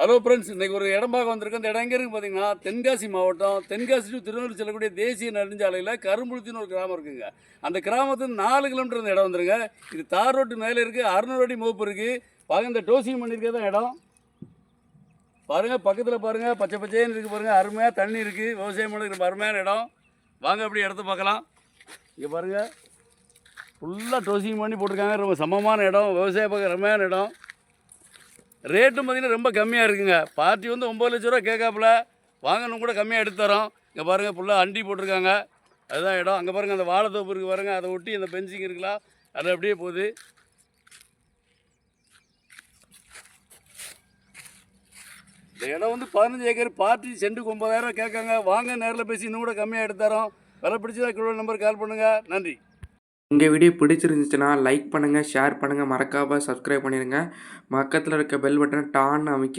Hello friends இன்னைக்கு ஒரு இடம் பார்க்க வந்திருக்கோம் இந்த இடம் எங்கே இருக்குது பார்த்தீங்கன்னா தென்காசி மாவட்டம். தென்காசி டு திருநெல்வேலி செல்லக்கூடிய தேசிய நெடுஞ்சாலையில் கரும்புழுத்தின்னு ஒரு கிராமம் இருக்குங்க. அந்த கிராமத்துக்கு நாலு கிலோமீட்டர் இந்த இடம் வந்துருங்க. இது தார் ரோட்டு மேலே இருக்குது அறுநூறு அடி மோப்பு இருக்குது பாருங்க இந்த டோசிங் பண்ணியிருக்க தான் இடம். பாருங்கள் பக்கத்தில் பாருங்கள் பச்சை பச்சைன்னு இருக்குது பாருங்கள் அருமையாக தண்ணி இருக்குது விவசாயம் பண்ணுற அருமையான இடம். வாங்க அப்படி இடத்த பார்க்கலாம். இங்கே பாருங்கள் ஃபுல்லாக டோசிங் பண்ணி போட்டிருக்காங்க. ரொம்ப சமமான இடம். விவசாய பார்க்க அருமையான இடம். ரேட்டும் பார்த்தீங்கன்னா ரொம்ப கம்மியாக இருக்குங்க. பார்ட்டி வந்து ஒம்பது லட்ச ரூபா கேட்காப்புல. வாங்கணும் கூட கம்மியாக எடுத்து தரோம். இங்கே பாருங்கள் ஃபுல்லாக அண்டி போட்டிருக்காங்க. அதுதான் இடம். அங்கே பாருங்கள் அந்த வாழைத்தோப்பு இருக்குது பாருங்கள் அதை ஒட்டி அந்த பெஞ்சிங் இருக்கலாம். அது அப்படியே போகுது. இந்த இடம் வந்து பதினஞ்சு ஏக்கர். பார்ட்டி சென்ட்டுக்கு ஒம்பதாயிரம் கேட்காங்க. வாங்க நேரில் பேசி இன்னும் கூட கம்மியாக எடுத்து தரோம். விலை பிடிச்சதா கிலோ நம்பர் கால் பண்ணுங்கள் நன்றி. இந்த வீடியோ பிடிச்சிருந்துச்சுன்னா லைக் பண்ணுங்கள் ஷேர் பண்ணுங்கள் மறக்காமல் சப்ஸ்கிரைப் பண்ணிடுங்க பக்கத்தில் இருக்க பெல் பட்டனை டான்னு அமைக்க